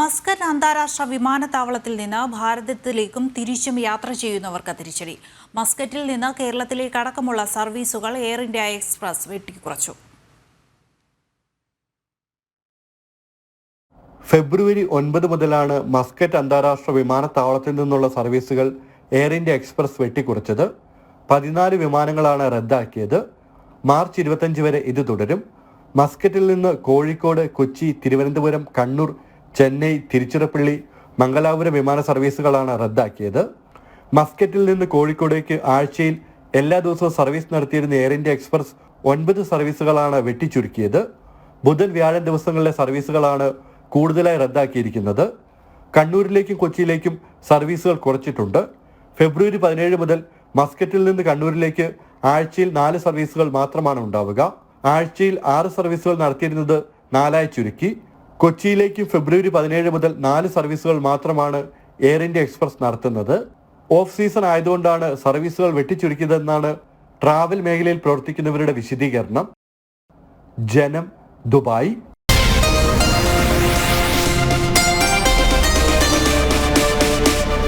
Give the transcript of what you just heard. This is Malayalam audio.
മസ്കറ്റ് അന്താരാഷ്ട്ര വിമാനത്താവളത്തിൽ നിന്ന് ഭാരതത്തിലേക്കും തിരിച്ചും യാത്ര ചെയ്യുന്നവർക്ക് തിരിച്ചടി. മസ്കറ്റിൽ നിന്ന് കേരളത്തിലേക്ക് അടക്കമുള്ള സർവീസുകൾ എയർ ഇന്ത്യ എക്സ്പ്രസ് വെട്ടിക്കുറച്ചു ഫെബ്രുവരി ഒൻപത് മുതലാണ് മസ്കറ്റ് അന്താരാഷ്ട്ര വിമാനത്താവളത്തിൽ നിന്നുള്ള സർവീസുകൾ എയർ ഇന്ത്യ എക്സ്പ്രസ് വെട്ടിക്കുറച്ചത് പതിനാല് വിമാനങ്ങളാണ് റദ്ദാക്കിയത്. മാർച്ച് ഇരുപത്തഞ്ച് വരെ ഇത് തുടരും. മസ്കറ്റിൽ നിന്ന് കോഴിക്കോട് കൊച്ചി തിരുവനന്തപുരം കണ്ണൂർ ചെന്നൈ തിരുച്ചിറപ്പള്ളി മംഗലാപുരം വിമാന സർവീസുകളാണ് റദ്ദാക്കിയത്. മസ്കറ്റിൽ നിന്ന് കോഴിക്കോടേക്ക് ആഴ്ചയിൽ എല്ലാ ദിവസവും സർവീസ് നടത്തിയിരുന്ന എയർ ഇന്ത്യ എക്സ്പ്രസ് ഒൻപത് സർവീസുകളാണ് വെട്ടിച്ചുരുക്കിയത്. ബുധൻ വ്യാഴം ദിവസങ്ങളിലെ സർവീസുകളാണ് കൂടുതലായി റദ്ദാക്കിയിരിക്കുന്നത്. കണ്ണൂരിലേക്കും കൊച്ചിയിലേക്കും സർവീസുകൾ കുറച്ചിട്ടുണ്ട്. ഫെബ്രുവരി പതിനേഴ് മുതൽ മസ്കറ്റിൽ നിന്ന് കണ്ണൂരിലേക്ക് ആഴ്ചയിൽ നാല് സർവീസുകൾ മാത്രമാണ് ഉണ്ടാവുക. ആഴ്ചയിൽ ആറ് സർവീസുകൾ നടത്തിയിരുന്നത് നാലായി ചുരുക്കി. കൊച്ചിയിലേക്കും ഫെബ്രുവരി പതിനേഴ് മുതൽ നാല് സർവീസുകൾ മാത്രമാണ് എയർ ഇന്ത്യ എക്സ്പ്രസ് നടത്തുന്നത്. ഓഫ് സീസൺ ആയതുകൊണ്ടാണ് സർവീസുകൾ വെട്ടിച്ചുരുക്കിയതെന്നാണ് ട്രാവൽ മേഖലയിൽ പ്രവർത്തിക്കുന്നവരുടെ വിശദീകരണം. ജനം ദുബായ്.